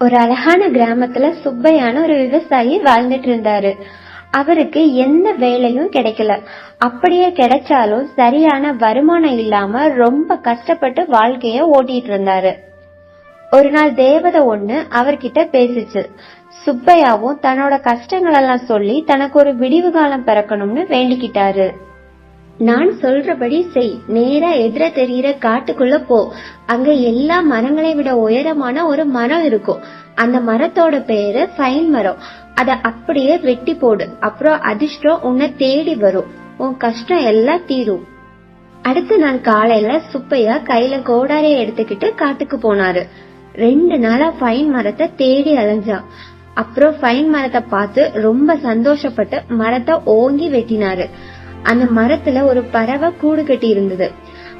ஒரு அழகான கிராமத்துல சுப்பையான ஒரு விவசாயி வாழ்ந்துட்டு இருந்தாரு அவருக்கு எந்த வேலையும் கிடைக்கல. அப்படியே கிடைச்சாலும் சரியான வருமானம் இல்லாம ரொம்ப கஷ்டப்பட்டு வாழ்க்கைய ஓட்டிட்டு இருந்தாரு ஒரு நாள் தேவதை ஒண்ணு அவர்கிட்ட பேசிச்சு. சுப்பையாவும் தன்னோட கஷ்டங்கள் எல்லாம் சொல்லி தனக்கு ஒரு விடிவு காலம் பிறக்கணும்னு வேண்டிக்கிட்டாரு. நான் சொல்றபடி செய். நேரா எதிர தெரியிற காட்டுக்குள்ள போ. அங்க எல்லா மரங்களை விட உயரமான ஒரு மரம் இருக்கும். அந்த மரத்தோட பேரு ஃபைன் மரம். அத அப்படியே வெட்டி போடு. அப்புறம் அதிர்ஷ்டம் உன்னை தேடி வரும். உன் கஷ்டம் எல்லாம் தீரும். அடுத்த நாள் காலையில சுப்பையா கையில கோடாரியை எடுத்துக்கிட்டு காட்டுக்கு போனாரு. ரெண்டு நாளா ஃபைன் மரத்தை தேடி அலைஞ்சான். அப்புறம் ஃபைன் மரத்தை பார்த்து ரொம்ப சந்தோஷப்பட்டு மரத்தை ஓங்கி வெட்டினாரு. அந்த மரத்துல ஒரு பறவை கூடு கட்டி இருந்தது.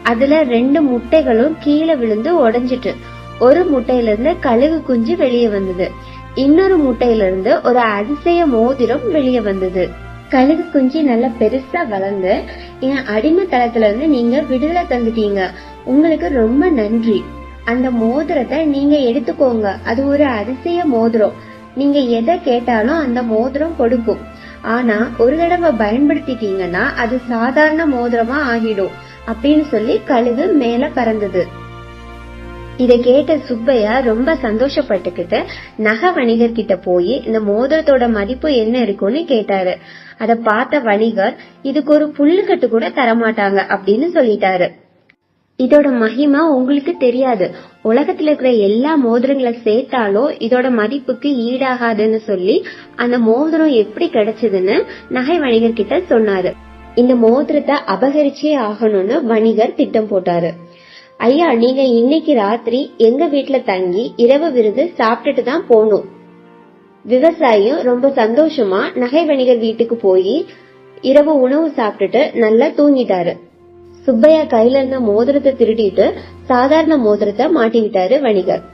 அதுல ரெண்டு முட்டைகளும் கீழே விழுந்து உடைஞ்சிட்டு ஒரு முட்டையில இருந்து கழுகு குஞ்சு வெளியே வந்தது. இன்னொரு முட்டையில இருந்து ஒரு அதிசய மோதிரம் வெளியே வந்தது. கழுகு குஞ்சு நல்லா பெருசா வளர்ந்து என் அடிமை தளத்துல இருந்து நீங்க விடுதலை தந்துட்டீங்க. உங்களுக்கு ரொம்ப நன்றி. அந்த மோதிரத்தை நீங்க எடுத்துக்கோங்க. அது ஒரு அதிசய மோதிரம். நீங்க எதை கேட்டாலும் அந்த மோதிரம் கொடுக்கும். ஆனா ஒரு தடவை பயன்படுத்திட்டீங்கன்னா அது சாதாரண மோதிரமா ஆகிடும் அப்படின்னு சொல்லி கழுகு மேல பறந்தது. இத கேட்ட சுப்பையா ரொம்ப சந்தோஷப்பட்டுக்கிட்டு நகை வணிகர் கிட்ட போய் இந்த மோதிரத்தோட மதிப்பு என்ன இருக்கும்னு கேட்டாரு. அத பார்த்த வணிகர் இதுக்கு ஒரு புல்லுக்கட்டு கூட தரமாட்டாங்க அப்படின்னு சொல்லிட்டாரு. இதோட மகிமை உங்களுக்கு தெரியாது. உலகத்துல இருக்கிற எல்லா மோதிரங்களை சேர்த்தாலும் இதோட மதிப்புக்கு ஈடாகாதுன்னு சொல்லி அந்த மோதிரம் எப்படி கிடைச்சதுன்னு நகை வணிகர் கிட்ட சொன்னாரு. இந்த மோதிரத்தை அபகரிச்சே ஆகணும்னு வணிகர் திட்டம் போட்டாரு. ஐயா நீங்க இன்னைக்கு ராத்திரி எங்க வீட்டுல தங்கி இரவு விருது சாப்பிட்டுட்டு தான் போகணும். விவசாயியும் ரொம்ப சந்தோஷமா நகை வணிகர் வீட்டுக்கு போய் இரவு உணவு சாப்பிட்டுட்டு நல்லா தூங்கிட்டாரு. சுப்பையா கையில இருந்த மோதிரத்தை திருடிட்டு சாதாரண மோதிரத்தை மாட்டிக்கிட்டாரு வணிகர்.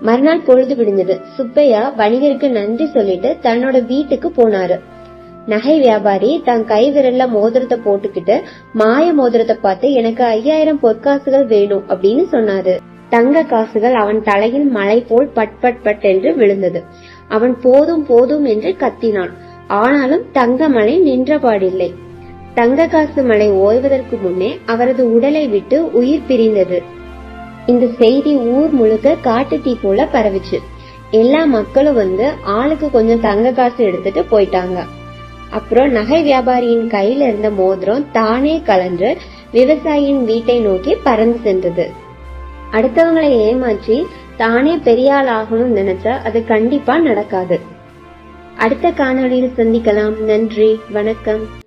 மறுநாள் பொழுது விடிஞ்சது. சுப்பையா வணிகருக்கு நன்றி சொல்லிட்டு தன்னோட வீட்டுக்கு போனாரு. நகை வியாபாரி தன் கை விரல்ல மோதிரத்தை போட்டுக்கிட்டு மாய மோதிரத்தை பார்த்து எனக்கு ஐயாயிரம் பொற்காசுகள் வேணும் அப்படின்னு சொன்னாரு. தங்க காசுகள் அவன் தலையில் மலை போல் பட் பட் பட் என்று விழுந்தது. அவன் போதும் போதும் என்று கத்தினான். ஆனாலும் தங்கமலை நின்றபாடில்லை தங்க காசு மலை ஓய்வதற்கு முன்னே அவரது உடலை விட்டு உயிர் பிரிந்தது. இந்த செய்தி ஊர் முழுக்க காட்டு தீ போல பரவிச்சு. எல்லா மக்களும் வந்து ஆளுக்கு கொஞ்சம் தங்க காசு எடுத்துட்டு போயிட்டாங்க. அப்புறம் நகை வியாபாரியின் கையில இருந்த மோதிரம் தானே கலன்று விவசாயியின் வீட்டை நோக்கி பறந்து சென்றது. அடுத்தவங்களை ஏமாற்றி தானே பெரிய ஆள் ஆகணும்னு நினைச்சா அது கண்டிப்பா நடக்காது. அடுத்த காணொளியில் சந்திக்கலாம். நன்றி. வணக்கம்.